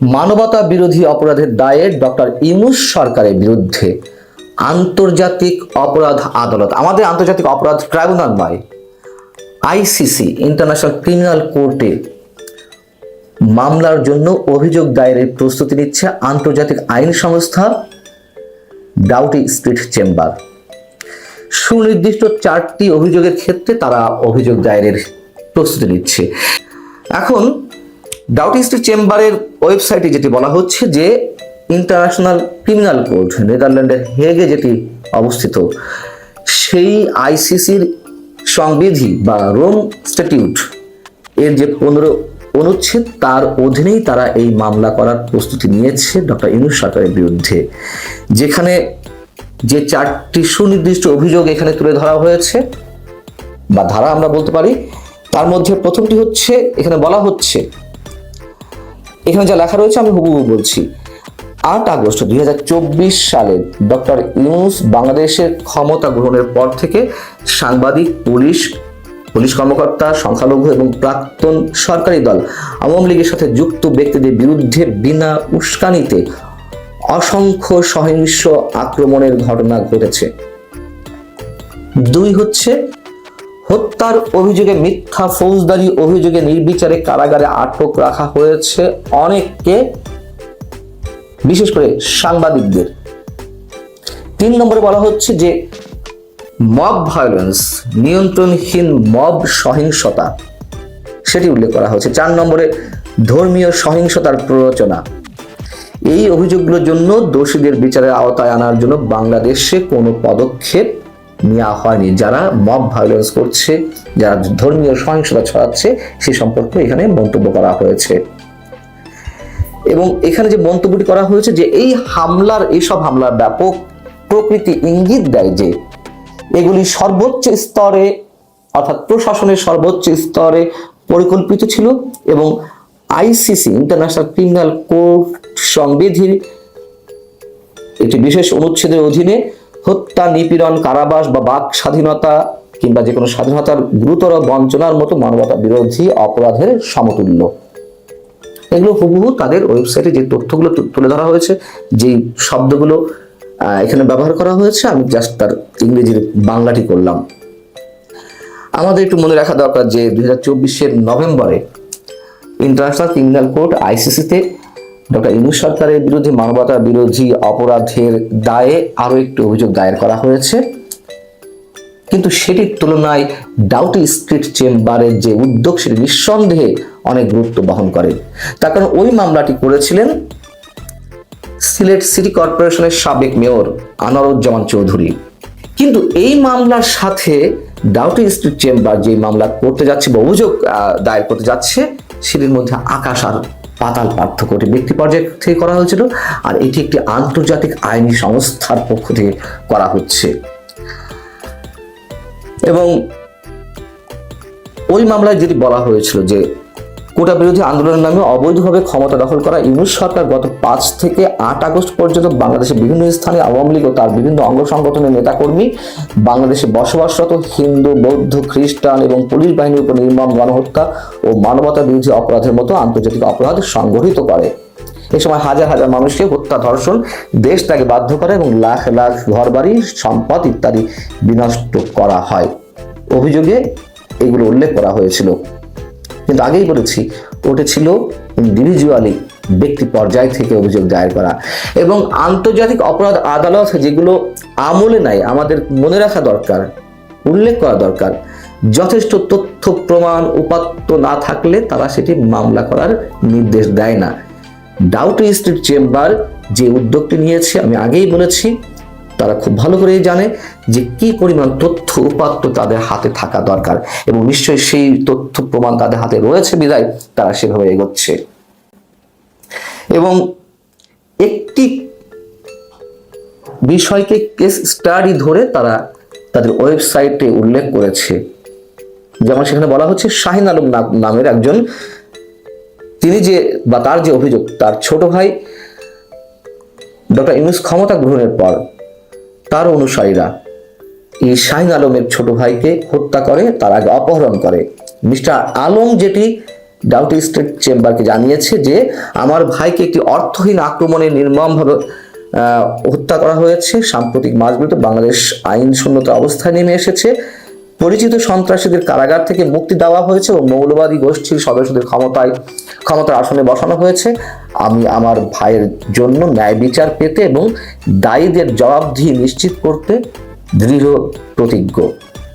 মানবতা বিরোধী অপরাধের দায়ে ডক্টর ইউনুস সরকারের বিরুদ্ধে আন্তর্জাতিক অপরাধ আদালত, আমাদের আন্তর্জাতিক অপরাধ ট্রাইব্যুনাল নয়, আইসিসি, ইন্টারন্যাশনাল ক্রিমিনাল কোর্টে মামলার জন্য অভিযোগ দায়েরের প্রস্তুতি নিচ্ছে আন্তর্জাতিক আইন সংস্থা ডাউটি স্ট্রিট চেম্বার। সুনির্দিষ্ট চারটি অভিযোগের ক্ষেত্রে তারা অভিযোগ দায়েরের প্রস্তুতি নিচ্ছে। এখন ডাউটি স্ট্রিট চেম্বারের ওয়েবসাইটে যেটি বলা হচ্ছে যে ইন্টারন্যাশনাল ক্রিমিনাল কোর্ট নেদারল্যান্ডের হেগে যেটি অবস্থিত, সেই আইসিসির সংবিধি বা রোম স্ট্যাটিউট এর যে পনেরো অনুচ্ছেদ, তার অধীনেই তারা এই মামলা করার প্রস্তুতি নিয়েছে ডক্টর ইউনুস সরকারের বিরুদ্ধে, যেখানে যে চারটি সুনির্দিষ্ট অভিযোগ এখানে তুলে ধরা হয়েছে, বা ধারা আমরা বলতে পারি, তার মধ্যে প্রথমটি হচ্ছে, এখানে বলা হচ্ছে এখানে যা লেখা রয়েছে আমি হুবহু বলছি। আট আগস্ট দুই সালে ডক্টর ইউনুস বাংলাদেশের ক্ষমতা গ্রহণের পর থেকে সাংবাদিক, পুলিশ পুলিশ কর্মকর্তা, সংখ্যালঘু এবং প্রাক্তন সরকারি দল, আওয়ামী লীগের সাথে যুক্ত ব্যক্তিদের বিরুদ্ধে বিনা উস্কানিতে অসংখ্য সহিংস আক্রমণের ঘটনা ঘটেছে। দুই হচ্ছে হত্যার অভিযোগে মিথ্যা ফৌজদারি অভিযোগে নির্বিচারে কারাগারে আটক রাখা হয়েছে অনেককে, বিশেষ করে সাংবাদিকদের। তিন নম্বরে বলা হচ্ছে যে, মব ভায়োলেন্স, নিয়ন্ত্রণহীন মব সহিংসতা, সেটি উল্লেখ করা হয়েছে। চার নম্বরে, ধর্মীয় সহিংসতার প্ররোচনা। এই অভিযোগগুলোর জন্য দোষীদের বিচারের আওতায় আনার জন্য বাংলাদেশে কোনো পদক্ষেপ নেওয়া হয়নি। যারা মব ভায়োলেন্স করছে, যারা ধর্মীয় সহিংসতা ছড়াচ্ছে, সে সম্পর্কে এখানে মন্তব্য করা হয়েছে। এবং এখানে যে মন্তব্যটি করা হয়েছে যে এই হামলার এইসব হামলার ব্যাপক প্রকৃতি ইঙ্গিত দেয় যে এগুলি সর্বোচ্চ স্তরে, অর্থাৎ প্রশাসনের সর্বোচ্চ স্তরে পরিকল্পিত ছিল এবং আইসিসি ইন্টারন্যাশনাল ক্রিমিনাল কোর্ট সংবিধির একটি বিশেষ অনুচ্ছেদের অধীনে হত্যা, নিপীড়ন, কারাবাস বা বাক স্বাধীনতা কিংবা যে কোনো স্বাধীনতার গুরুতর বঞ্চনার মতো মানবতা বিরোধী অপরাধের সমতুল্য। এগুলো হুবহু তাদের ওয়েবসাইটে যে তথ্যগুলো তুলে ধরা হয়েছে, যেই শব্দগুলো এখানে ব্যবহার করা হয়েছে, আমি জাস্ট তার ইংরেজির বাংলাটি করলাম। আমাদের একটু মনে রাখা দরকার যে দু হাজার চব্বিশের নভেম্বরে ইন্টারন্যাশনাল ক্রিমিনাল কোর্ট আইসিসিতে ডক্টর ইউনুস সরকারের বিরুদ্ধে মানবতা বিরোধী অপরাধের দায়ে আরও একটি অভিযোগ দায়ের করা হয়েছে। কিন্তু সেটির তুলনায় ডাউটি স্ট্রিট চেম্বারের যে উদ্যোগ, সেটি নিঃসন্দেহে অনেক গুরুত্ব বহন করে। তার কারণ ওই মামলাটি করেছিলেন সিলেট সিটি কর্পোরেশনের সাবেক মেয়র আনারুজ্জামান চৌধুরী। কিন্তু এই মামলার সাথে ডাউটি স্ট্রিট চেম্বার যে মামলা করতে যাচ্ছে বা অভিযোগ দায়ের করতে যাচ্ছে, সেটির মধ্যে আকাশ আর পাতাল পার্থক্য এটি ব্যক্তি পর্যায়ে থেকে করা হয়েছিল আর এটি একটি আন্তর্জাতিক আইনি সংস্থার পক্ষ থেকে করা হচ্ছে। এবং ওই মামলায় যদি বলা হয়েছিল যে কোটা বিরোধী আন্দোলনের নামে অবৈধভাবে ক্ষমতা দখল করা ইউনুস সরকার গত পাঁচ থেকে আট আগস্ট পর্যন্ত বাংলাদেশের বিভিন্ন স্থানে আওয়ামী লীগ ও তার বিভিন্ন অঙ্গ সংগঠনের নেতাকর্মী, বাংলাদেশে বসবাসরত হিন্দু, বৌদ্ধ, খ্রিস্টান এবং পুলিশ বাহিনীর উপর নির্মম গণহত্যা ও মানবতা বিরোধী অপরাধের মতো আন্তর্জাতিক অপরাধ সংগঠিত করে। এ সময় হাজার হাজার মানুষকে হত্যা, ধর্ষণ, দেশ তাকে বাধ্য করে এবং লাখ লাখ ঘরবাড়ি, সম্পদ ইত্যাদি বিনষ্ট করা হয়। অভিযোগে এগুলো উল্লেখ করা হয়েছিল। কিন্তু আগেই বলেছি, ওটা ছিল ইন্ডিভিজুয়ালি ব্যক্তি পর্যায় থেকে অভিযোগ দায়ের করা। এবং আন্তর্জাতিক অপরাধ আদালত যেগুলো আমলে নাই, আমাদের মনে রাখা দরকার, উল্লেখ করা দরকার, যথেষ্ট তথ্য, প্রমাণ, উপাত্ত না থাকলে তারা সেটি মামলা করার নির্দেশ দেয় না। ডাউটি স্ট্রিট চেম্বার যে উদ্যোগটি নিয়েছে, আমি আগেই বলেছি তারা খুব ভালো করেই জানে যে কি পরিমাণ তথ্য উপাত্ত তাদের হাতে থাকা দরকার এবং নিশ্চয়ই সেই তথ্য প্রমাণ তাদের হাতে রয়েছে বিদায়, তারা সেভাবে এগোচ্ছে। এবং একটি বিষয়কে কেস স্টাডি ধরে তারা তাদের ওয়েবসাইটে উল্লেখ করেছে, যেমন সেখানে বলা হচ্ছে শাহিন আলম নামের একজন, তিনি যে বা তার যে অভিযোগ, তার ছোট ভাই ডক্টর ইউনুস ক্ষমতা গ্রহণের পর তার অনুসারীরা। এই শাহিন আলমের ছোট ভাইকে হত্যা করে, তার আগে অপহরণ করে। মিস্টার আলম যেটি ডাউটি স্টেট চেম্বারকে জানিয়েছে যে, আমার ভাইকে একটি অর্থহীন আক্রমণে নির্মমভাবে হত্যা করা হয়েছে। সাম্প্রতিক মাসগুলোতে বাংলাদেশ আইন শূন্যতা অবস্থায় নেমে এসেছে। পরিচিত সন্ত্রাসীদের কারাগার থেকে মুক্তি দেওয়া হয়েছে ও মৌলবাদী গোষ্ঠীর সদস্যদের ক্ষমতায়, ক্ষমতার আসনে বসানো হয়েছে। আমি আমার ভাইয়ের জন্য ন্যায় বিচার পেতে এবং দায়ীদের জবাবদিহি নিশ্চিত করতে দৃঢ় প্রতিজ্ঞ।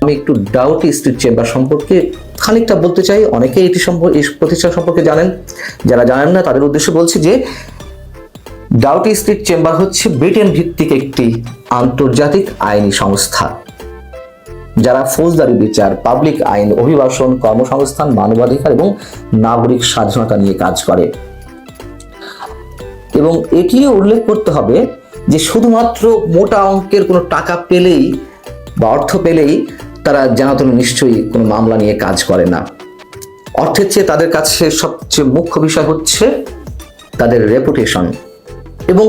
আমি একটু ডাউটি স্ট্রিট চেম্বার সম্পর্কে খানিকটা বলতে চাই। অনেকে এটি সম্পর্কে এই প্রতিষ্ঠান সম্পর্কে জানেন। যারা জানেন না, তাদের উদ্দেশ্যে বলছি যে ডাউটি স্ট্রিট চেম্বার হচ্ছে ব্রিটেন ভিত্তিক একটি আন্তর্জাতিক আইনি সংস্থা। যারা ফৌজদারি বিচার, পাবলিক আইন, অভিবাসন, কর্মসংস্থান, মানবাধিকার এবং নাগরিক স্বাধীনতা নিয়ে কাজ করে। এবং এটিও উল্লেখ করতে হবে যে শুধুমাত্র মোটা অঙ্কের কোনো টাকা পেলেই বা অর্থ পেলেই তারা জানাতন নিশ্চয়ই কোনো মামলা নিয়ে কাজ করে না। অর্থের চেয়ে তাদের কাছে সবচেয়ে মুখ্য বিষয় হচ্ছে তাদের রেপুটেশন এবং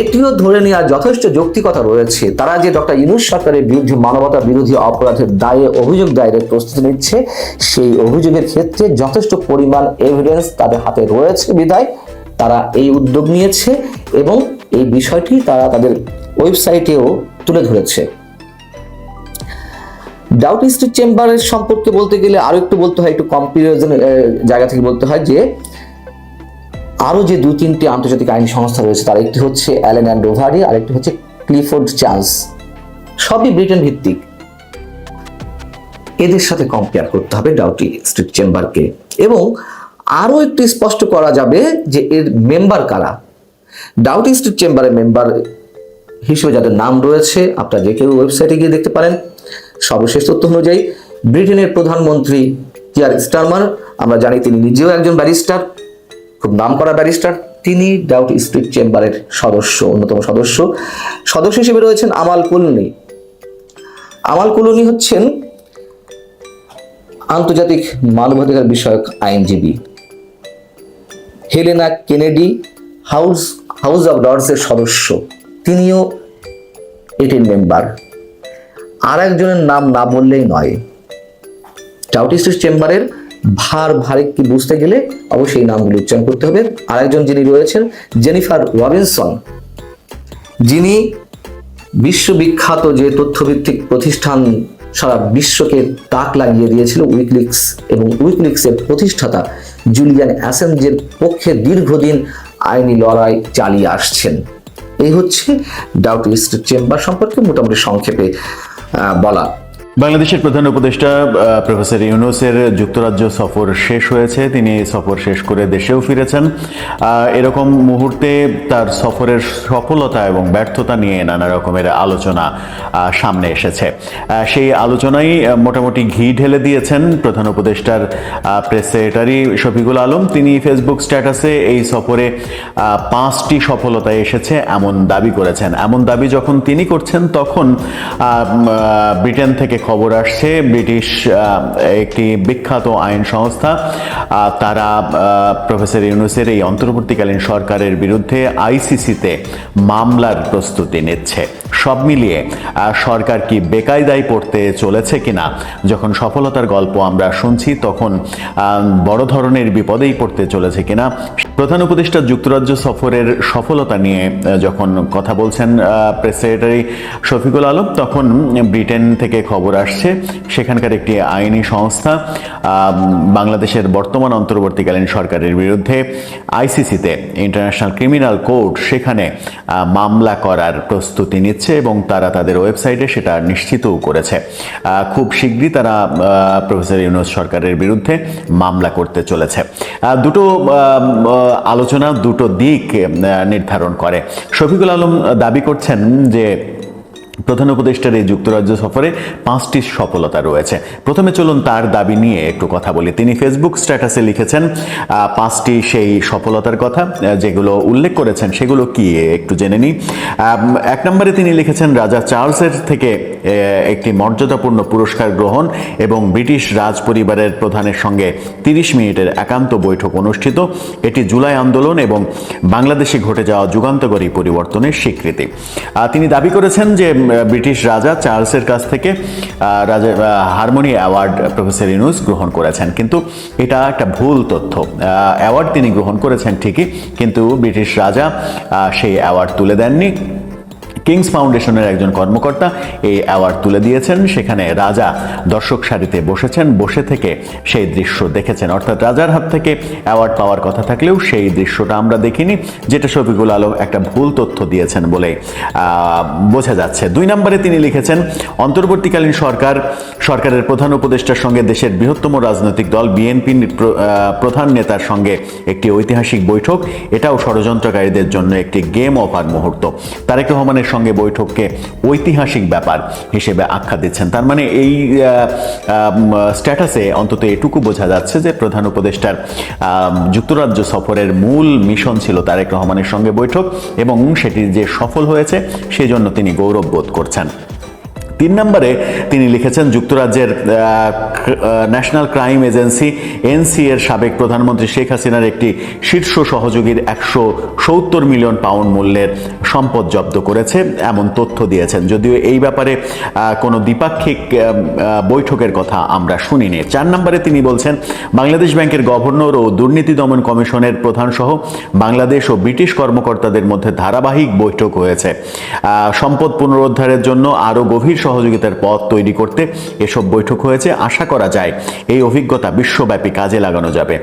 এটিও ধরে নেওয়ার যথেষ্ট যৌক্তিকতা রয়েছে। তারা যে ডক্টর ইউনুস সরকারের বিরুদ্ধে মানবতা বিরোধী অপরাধের দায়ে অভিযোগ দায়েরের প্রস্তুতি নিচ্ছে, সেই অভিযোগের ক্ষেত্রে যথেষ্ট পরিমাণ এভিডেন্স তাদের হাতে রয়েছে বিধায় তারা এই উদ্যোগ নিয়েছে এবং এই বিষয়টি তারা তাদের ওয়েবসাইটেও তুলে ধরেছে। ডাউট স্ট্রিট চেম্বারের সম্পর্কে বলতে গেলে আরও একটু বলতে হয়, একটু কম্পারিজনের জায়গা থেকে বলতে হয় যে আরও যে দুই তিনটি আন্তর্জাতিক আইন সংস্থা রয়েছে, তার একটি হচ্ছে অ্যালেন অ্যান্ড ডোভারি আর একটি হচ্ছে ক্লিফোর্ড চান্স সবই ব্রিটেন ভিত্তিক। এদের সাথে কম্পেয়ার করতে হবে ডাউটি স্ট্রিট চেম্বারকে। এবং আরও একটু স্পষ্ট করা যাবে যে এর মেম্বার কারা? ডাউটি স্ট্রিট চেম্বারের মেম্বার হিসেবে যাদের নাম রয়েছে, আপনারা যে কেউ ওয়েবসাইটে গিয়ে দেখতে পারেন। সর্বশেষ তথ্য অনুযায়ী, ব্রিটেনের প্রধানমন্ত্রী কিয়ার স্টারমার, আমরা জানি তিনি নিজেও একজন ব্যারিস্টার। খুব নাম করা ব্যারিস্টার। তিনি ডাউট স্ট্রিট চেম্বারের সদস্য, অন্যতম সদস্য। সদস্য হিসেবে রয়েছেন আমাল কুলনি। আমাল কুলনি হচ্ছেন আন্তর্জাতিক মানবাধিকার বিষয়ক আইনজীবী। Helena Kennedy House House of লর্ডসের সদস্য। তিনিও এটির মেম্বার। আর একজনের নাম না বললেই নয়। টাউটিস্টিস চেম্বারের ভার ভারে কি বুঝতে গেলে অবশ্যই এই নামগুলো উচ্চারণ করতে হবে। আরেকজন যিনি রয়েছেন, জেনিফার রবিনসন। যিনি বিশ্ববিখ্যাত যে তথ্যভিত্তিক প্রতিষ্ঠান সারা বিশ্বকে তাক লাগিয়ে দিয়েছিল, উইকলিক্স এবং উইকলিক্সের প্রতিষ্ঠাতা জুলিয়ান অ্যাসেঞ্জের পক্ষে দীর্ঘদিন আইনি লড়াই চালিয়ে আসছেন। এই হচ্ছে ডাউট স্ট্রিট চেম্বার সম্পর্কে মোটামুটি সংক্ষেপে বলা। বাংলাদেশের প্রধান উপদেষ্টা প্রফেসর ইউনুসের যুক্তরাজ্য সফর শেষ হয়েছে। তিনি সফর শেষ করে দেশেও ফিরেছেন। এরকম মুহূর্তে তার সফরের সফলতা এবং ব্যর্থতা নিয়ে নানা রকমের আলোচনা সামনে এসেছে। সেই আলোচনাই মোটামুটি ঘি ঢেলে দিয়েছেন প্রধান উপদেষ্টার প্রেস সেক্রেটারি শফিকুল আলম। তিনি ফেসবুক স্ট্যাটাসে এই সফরে পাঁচটি সফলতা এসেছে এমন দাবি করেছেন। এমন দাবি যখন তিনি করছেন, তখন ব্রিটেন থেকে খবর আসছে, ব্রিটিশ একটি বিখ্যাত আইন সংস্থা তারা প্রফেসর ইউনুসের এই অন্তর্বর্তীকালীন সরকারের বিরুদ্ধে আইসিসিতে মামলার প্রস্তুতি নিচ্ছে। সব মিলিয়ে সরকার কি বেকায়দায় পড়তে চলেছে কিনা? যখন সফলতার গল্প আমরা শুনছি, তখন বড় ধরনের বিপদেই পড়তে চলেছে কিনা? প্রধান উপদেষ্টা যুক্তরাজ্য সফরের সফলতা নিয়ে যখন কথা বলছেন প্রেস সেক্রেটারি শফিকুল আলম, তখন ব্রিটেন থেকে খবর আসছে, সেখানকার একটি আইনি সংস্থা বাংলাদেশের বর্তমান অন্তর্বর্তীকালীন সরকারের বিরুদ্ধে আইসিসিতে, ইন্টারন্যাশনাল ক্রিমিনাল কোর্ট, সেখানে মামলা করার প্রস্তুতি নিচ্ছে। এবং তারা তাদের ওয়েবসাইটে সেটা নিশ্চিতও করেছে। খুব শীঘ্রই তারা প্রফেসর ইউনুস সরকারের বিরুদ্ধে মামলা করতে চলেছে। দুটো আলোচনা দুটো দিক নির্ধারণ করে। শফিকুল আলম দাবি করছেন যে প্রধান উপদেষ্টার এই যুক্তরাজ্য সফরে পাঁচটি সফলতা রয়েছে। প্রথমে চলুন তার দাবি নিয়ে একটু কথা বলি। তিনি ফেসবুক স্ট্যাটাসে লিখেছেন পাঁচটি সেই সফলতার কথা যেগুলো উল্লেখ করেছেন, সেগুলো কি একটু জেনে নিই। এক নম্বরে তিনি লিখেছেন, রাজা চার্লসের থেকে একটি মর্যাদাপূর্ণ পুরস্কার গ্রহণ এবং ব্রিটিশ রাজ পরিবারের প্রধানের সঙ্গে তিরিশ মিনিটের একান্ত বৈঠক অনুষ্ঠিত। এটি জুলাই আন্দোলন এবং বাংলাদেশে ঘটে যাওয়া যুগান্তকারী পরিবর্তনের স্বীকৃতি। তিনি দাবি করেছেন যে ব্রিটিশ রাজা চার্লসের কাছ থেকে রাজা হারমোনি অ্যাওয়ার্ড প্রফেসর ইনুস গ্রহণ করেছেন। কিন্তু এটা একটা ভুল তথ্য। অ্যাওয়ার্ড তিনি গ্রহণ করেছেন ঠিকই, কিন্তু ব্রিটিশ রাজা সেই অ্যাওয়ার্ড তুলে দেননি। কিংস ফাউন্ডেশনের একজন কর্মকর্তা এই অ্যাওয়ার্ড তুলে দিয়েছেন। সেখানে রাজা দর্শক সারিতে বসেছেন। বসে থেকে সেই দৃশ্য দেখেছেন। অর্থাৎ রাজার হাত থেকে অ্যাওয়ার্ড পাওয়ার কথা থাকলেও সেই দৃশ্যটা আমরা দেখিনি, যেটা শফিকুল আলম একটা ভুল তথ্য দিয়েছেন বলে বোঝা যাচ্ছে। দুই নম্বরে তিনি লিখেছেন, অন্তর্বর্তীকালীন সরকার, সরকারের প্রধান উপদেষ্টার সঙ্গে দেশের বৃহত্তম রাজনৈতিক দল বিএনপি প্রধান নেতার সঙ্গে একটি ঐতিহাসিক বৈঠক। এটাও ষড়যন্ত্রকারীদের জন্য একটি গেম অফার মুহূর্ত। তারেক রহমানের সঙ্গে বৈঠককে ঐতিহাসিক ব্যাপার হিসেবে আখ্যা দিচ্ছেন। তার মানে এই স্ট্যাটাসে অন্তত এটুকু বোঝা যাচ্ছে যে প্রধান উপদেষ্টার যুক্তরাজ্য সফরের মূল মিশন ছিল তারেক রহমানের সঙ্গে বৈঠক এবং সেটি যে সফল হয়েছে, সেজন্য তিনি গৌরব বোধ করছেন। তিন নম্বরে তিনি লিখেছেন, যুক্তরাজ্যের ন্যাশনাল ক্রাইম এজেন্সি এনসি এর সাবেক প্রধানমন্ত্রী শেখ হাসিনার একটি শীর্ষ সহযোগীর একশো সত্তর মিলিয়ন পাউন্ড মূল্যের সম্পদ জব্দ করেছে, এমন তথ্য দিয়েছেন। যদিও এই ব্যাপারে কোনো দ্বিপাক্ষিক বৈঠকের কথা আমরা শুনিনি। চার নম্বরে তিনি বলছেন, বাংলাদেশ ব্যাংকের গভর্নর ও দুর্নীতি দমন কমিশনের প্রধান সহ বাংলাদেশ ও ব্রিটিশ কর্মকর্তাদের মধ্যে ধারাবাহিক বৈঠক হয়েছে। সম্পদ পুনরুদ্ধারের জন্য আরও গভীর সহযোগিতার পথ তৈরি করতে এসব বৈঠক হয়েছে, আশা করা যায় এই অভিজ্ঞতা বিশ্বব্যাপী কাজে লাগানো যাবে।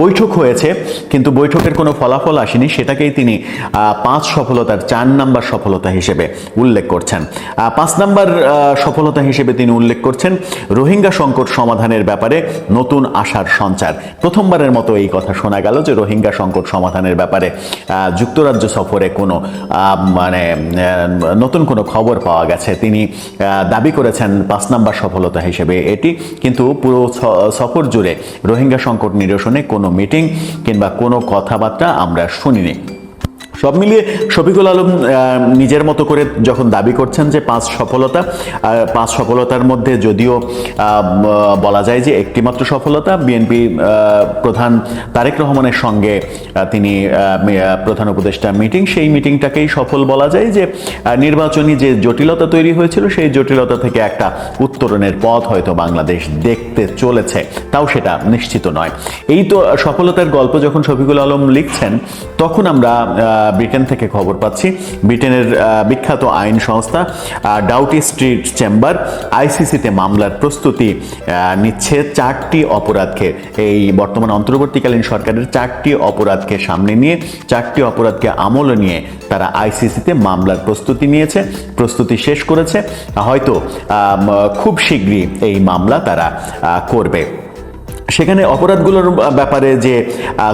বৈঠক হয়েছে, কিন্তু বৈঠকের কোনো ফলাফল আসেনি, সেটাকেই তিনি পাঁচ সফলতার চার নাম্বার সফলতা হিসেবে উল্লেখ করছেন। পাঁচ নাম্বার সফলতা হিসেবে তিনি উল্লেখ করছেন, রোহিঙ্গা সংকট সমাধানের ব্যাপারে নতুন আশার সঞ্চার। প্রথমবারের মতো এই কথা শোনা গেল যে রোহিঙ্গা সংকট সমাধানের ব্যাপারে যুক্তরাজ্য সফরে কোনো মানে নতুন কোনো খবর পাওয়া গেছে। তিনি দাবি করেছেন পাঁচ নাম্বার সফলতা হিসেবে এটি। কিন্তু পুরো সফর জুড়ে রোহিঙ্গা সংকট নিরসনে কোনো মিটিং কিংবা কোনো কথাবার্তা আমরা শুনিনি। সব মিলিয়ে শফিকুল আলম নিজের মতো করে যখন দাবি করছেন যে পাঁচ সফলতা পাঁচ সফলতার মধ্যে যদিও বলা যায় যে একটিমাত্র সফলতা বিএনপি প্রধান তারেক রহমানের সঙ্গে তিনি প্রধান উপদেষ্টা মিটিং, সেই মিটিংটাকেই সফল বলা যায় যে নির্বাচনী যে জটিলতা তৈরি হয়েছিল, সেই জটিলতা থেকে একটা উত্তরণের পথ হয়তো বাংলাদেশ দেখতে চলেছে, তাও সেটা নিশ্চিত নয়। এই তো সফলতার গল্প যখন শফিকুল আলম লিখছেন, তখন আমরা ব্রিটেন থেকে খবর পাচ্ছি। ব্রিটেনের বিখ্যাত আইন সংস্থা ডাউটি স্ট্রিট চেম্বার, আইসিসিতে মামলার প্রস্তুতি নিচ্ছে চারটি অপরাধকে। এই বর্তমান অন্তর্বর্তীকালীন সরকারের চারটি অপরাধকে সামনে নিয়ে, চারটি অপরাধকে আমল নিয়ে তারা আইসিসিতে মামলার প্রস্তুতি নিয়েছে, প্রস্তুতি শেষ করেছে। হয়তো খুব শীঘ্রই এই মামলা তারা করবে। সেখানে অপরাধগুলোর ব্যাপারে যে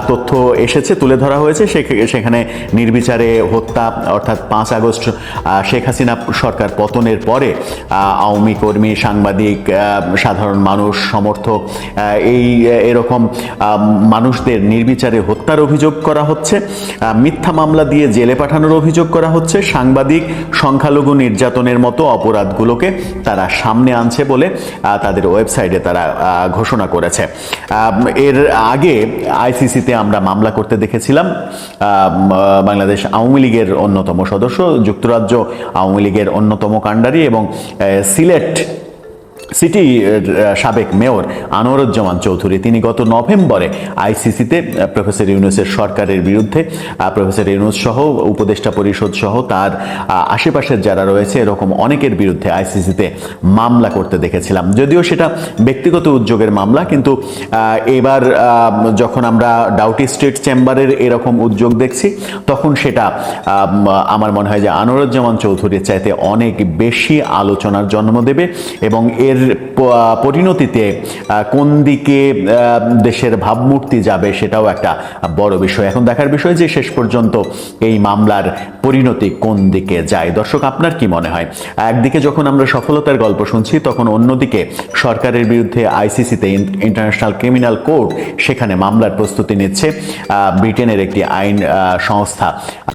তথ্য এসেছে, তুলে ধরা হয়েছে সেখানে নির্বিচারে হত্যা, অর্থাৎ পাঁচ আগস্ট শেখ হাসিনা সরকার পতনের পরে আওয়ামী কর্মী, সাংবাদিক সাধারণ মানুষ, সমর্থক এই এরকম মানুষদের নির্বিচারে হত্যার অভিযোগ করা হচ্ছে মিথ্যা মামলা দিয়ে জেলে পাঠানোর অভিযোগ করা হচ্ছে, সাংবাদিক, সংখ্যালঘু নির্যাতনের মতো অপরাধগুলোকে তারা সামনে আনছে বলে তাদের ওয়েবসাইটে তারা ঘোষণা করেছে। এর আগে আইসিসিতে আমরা মামলা করতে দেখেছিলাম। বাংলাদেশ আওয়ামী লীগের অন্যতম সদস্য, যুক্তরাজ্য আওয়ামী লীগের অন্যতম কাণ্ডারি এবং সিলেট সিটি সাবেক মেয়র আনোয়ারুজ্জামান চৌধুরী, তিনি গত নভেম্বরে আইসিসিতে প্রফেসর ইউনুসের সরকারের বিরুদ্ধে প্রফেসর ইউনুস সহ, উপদেষ্টা পরিষদ সহ, তার আশেপাশের যারা রয়েছে, এরকম অনেকের বিরুদ্ধে আইসিসিতে মামলা করতে দেখেছিলাম। যদিও সেটা ব্যক্তিগত উদ্যোগের মামলা, কিন্তু এবার যখন আমরা ডাউটি স্ট্রিট চেম্বারের এরকম উদ্যোগ দেখছি, তখন সেটা আমার মনে হয় যে আনোয়ারুজ্জামান চৌধুরীর চাইতে অনেক বেশি আলোচনার জন্ম দেবে এবং এর প- পরিণতিতে কোন দিকে দেশের ভাবমূর্তি যাবে সেটাও একটা বড় বিষয়। এখন দেখার বিষয় যে শেষ পর্যন্ত এই মামলার পরিণতি কোন দিকে যায়। দর্শক, আপনার কি মনে হয়? একদিকে যখন আমরা সফলতার গল্প শুনছি, তখন অন্যদিকে সরকারের বিরুদ্ধে আইসিসিতে ইন্টারন্যাশনাল ক্রিমিনাল কোর্ট সেখানে মামলার প্রস্তুতি নিচ্ছে ব্রিটেনের একটি আইন সংস্থা।